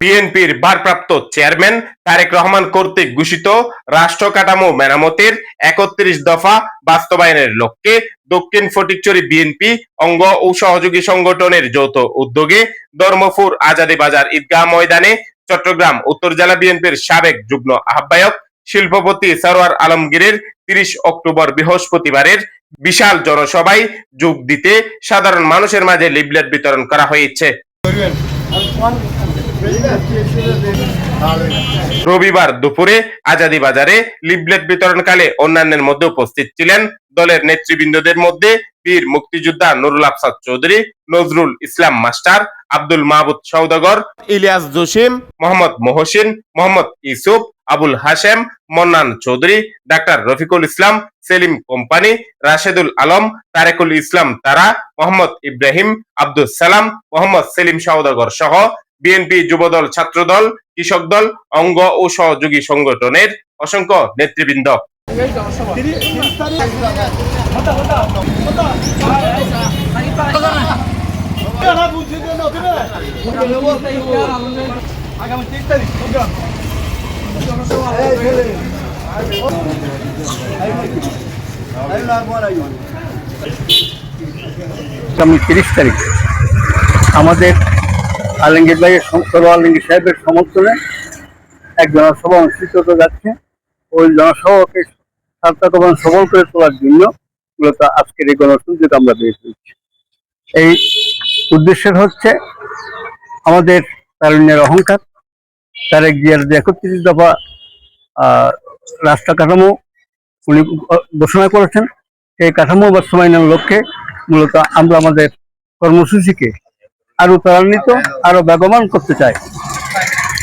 বিএনপির ভারপ্রাপ্ত চেয়ারম্যান তারেক রহমান কর্তৃক ঘোষিত রাষ্ট্র কাঠামো মেরামতের একত্রিশ দফা বাস্তবায়নের লক্ষ্যে দক্ষিণ ফটিকচুরি বিএনপি অঙ্গ ও সহযোগী সংগঠনের যৌথ উদ্যোগে ধর্মপুর আজাদি বাজার ঈদগাহ ময়দানে চট্টগ্রাম উত্তর জেলা বিএনপির সাবেক যুগ্ম আহ্বায়ক শিল্পপতি সরোয়ার আলমগীরের তিরিশ অক্টোবর বৃহস্পতিবারের বিশাল জনসভায় যোগ দিতে সাধারণ মানুষের মাঝে লিবলেট বিতরণ করা হয়েছে। রবিবার দুপুরে আজাদি বাজারে লিফলেট বিতরণকালে অন্যান্যের মধ্যে উপস্থিত ছিলেন দলের নেতৃবৃন্দদের মধ্যে বীর মুক্তিযোদ্ধা Nurul Afsad Chowdhury, Nazrul Islam master, Abdul Mahbud Saudagar Ilias Jasim, Mohammad Mohsin, Mohammad Isuf Abul Hashem, Mannan Chowdhury, doctor Rafiqul Islam, Selim company, Rashedul Alam, Tarekul Islam তারা, মোহাম্মদ ইব্রাহিম আব্দুল সালাম, মোহাম্মদ সেলিম সৌদাগর সহ বিএনপি যুবদল, ছাত্রদল, কৃষক দল, অঙ্গ ও সহযোগী সংগঠনের অসংখ্য নেতৃবৃন্দ। আগামী তিরিশ তারিখ আমাদের আলমগীর ভাইয়ের সরো আলমগীর সাহেবের সমর্থনে এক জনসভা অনুষ্ঠিত হতে যাচ্ছে। ওই জনসভাকে সার্থক এবং সবল করে তোলার জন্য মূলত আজকের এই গণসংযোগ আমরা বের করেছি এই উদ্দেশ্যের হচ্ছে আমাদের তারুণ্যের অহংকার, তারেক জিয়ার যে একত্রিশ দফা রাস্তা কাঠামো উনি ঘোষণা করেছেন, সেই কাঠামো বাস্তবায়নের লক্ষ্যে মূলত আমরা আমাদের কর্মসূচিকে আরও ত্বরান্বিত, আরও বেগবান করতে চাই।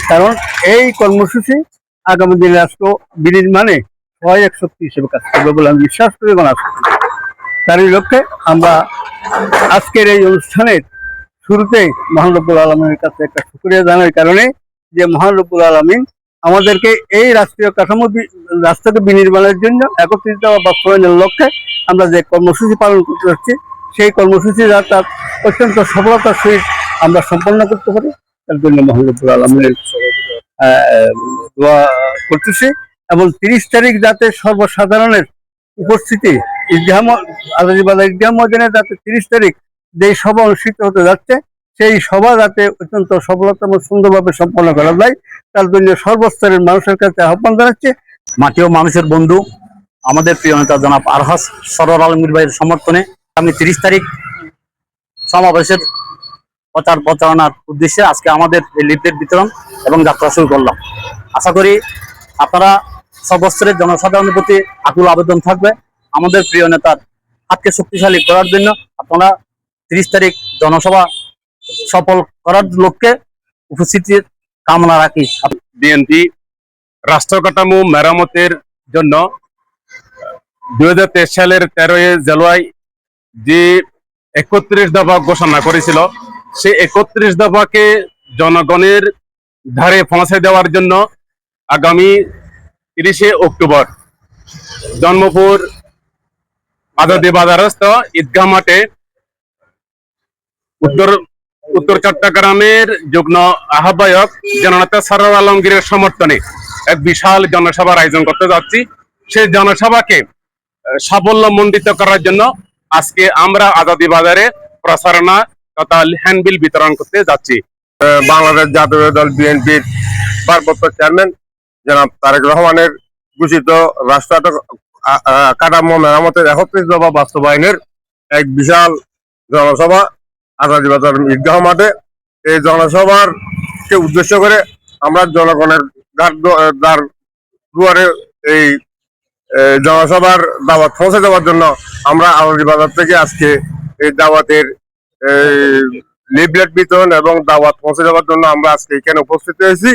কারণ এই কর্মসূচি আগামী দিনে রাষ্ট্র বিনির্মাণে সহায়ক শক্তি হিসেবে কাজ করবে বলে আমি বিশ্বাস করি এবং আশা করি। তারই লক্ষ্যে আমরা আজকের এই অনুষ্ঠানের শুরুতে মহান রব্বুল আলমের কাছে একটা শুক্রিয়া জানার কারণে যে মহান রব্বুল আলমিন আমাদেরকে এই রাষ্ট্রীয় কাঠামো রাষ্ট্রকে বিনির্মাণের জন্য একত্রিত বাস্তবায়নের লক্ষ্যে আমরা যে কর্মসূচি পালন করতে যাচ্ছি সেই কর্মসূচি যাতে অত্যন্ত সফলতার সহিত আমরা সম্পন্ন করতে পারি। তার জন্য মহানবুল আলমের দোয়া করতেছি। এবং তিরিশ তারিখ যাতে সর্বসাধারণের উপস্থিতি ইসলাম আজাদিবাজার ইসলাম ময়দানে যাতে তিরিশ তারিখ যে সভা অনুষ্ঠিত হতে যাচ্ছে, সেই সভা যাতে অত্যন্ত সফলতা এবং সুন্দরভাবে সম্পন্ন করা যায় তার জন্য সর্বস্তরের মানুষের কাছে আহ্বান জানাচ্ছে। মাটি ও মানুষের বন্ধু, আমাদের প্রিয় নেতা জনাব আরহাস সরর আলমগীর ভাইয়ের সমর্থনে আমি তিরিশ তারিখ সমাবেশের প্রচার প্রচারণার উদ্দেশ্যে আজকে আমাদের এই লিফলেট বিতরণ এবং যাত্রা শুরু করলাম। আশা করি আপনারা সবস্তরের জনসাধারণের প্রতি আকুল আবেদন থাকবে। আমাদের প্রিয় নেতার হাতকে শক্তিশালী করার জন্য আপনারা তিরিশ তারিখ জনসভা সফল করার লক্ষ্যে উপস্থিতির কামনা রাখি। বিএনপি রাষ্ট্র কাঠামো মেরামতের জন্য দুই হাজার তেইশ সালের তেরোই জানুয়ারি যে একত্রিশ দফা ঘোষণা করেছিল, সেই একত্রিশ দফাকে জনগণের ধারে পৌঁছে দেওয়ার জন্য আগামী তিরিশে অক্টোবর জন্মপুর আজাদি বাজারস্থ ঈদগাহ মাঠে উত্তর উত্তর চট্টগ্রামের যুগ্ম আহ্বায়ক জননেতা সারার আলমগীরের সমর্থনে এক বিশাল জনসভার আয়োজন করতে যাচ্ছি। সেই জনসভাকে সাফল্য সাফল্যমণ্ডিত করার জন্য আজকে আমরা আজাদি বাজারে প্রচারণা তথা হ্যান্ডবিল বিতরণ করতে যাচ্ছি। বাংলাদেশ জাতীয় দল বিএনপির ভারপ্রাপ্ত চেয়ারম্যান জনাব তারেক রহমানের ঘোষিত রাষ্ট্র কাঠামো মেরামতের একত্রিশ দফা বাস্তবায়নের এক বিশাল জনসভা আজাদি বাজার ঈদগাহ মাঠে। এই জনসভার কে উদ্দেশ্য করে আমরা জনগণের দ্বার দুয়ারে এই জনসভার দাওয়াত, পৌঁছে দেওয়ার জন্য আমরা আজাদি বাজার থেকে আজকে এই দাওয়াতের লিফলেট বিতরণ এবং দাওয়াত পৌঁছে দেওয়ার জন্য আমরা আজকে এখানে উপস্থিত হয়েছি।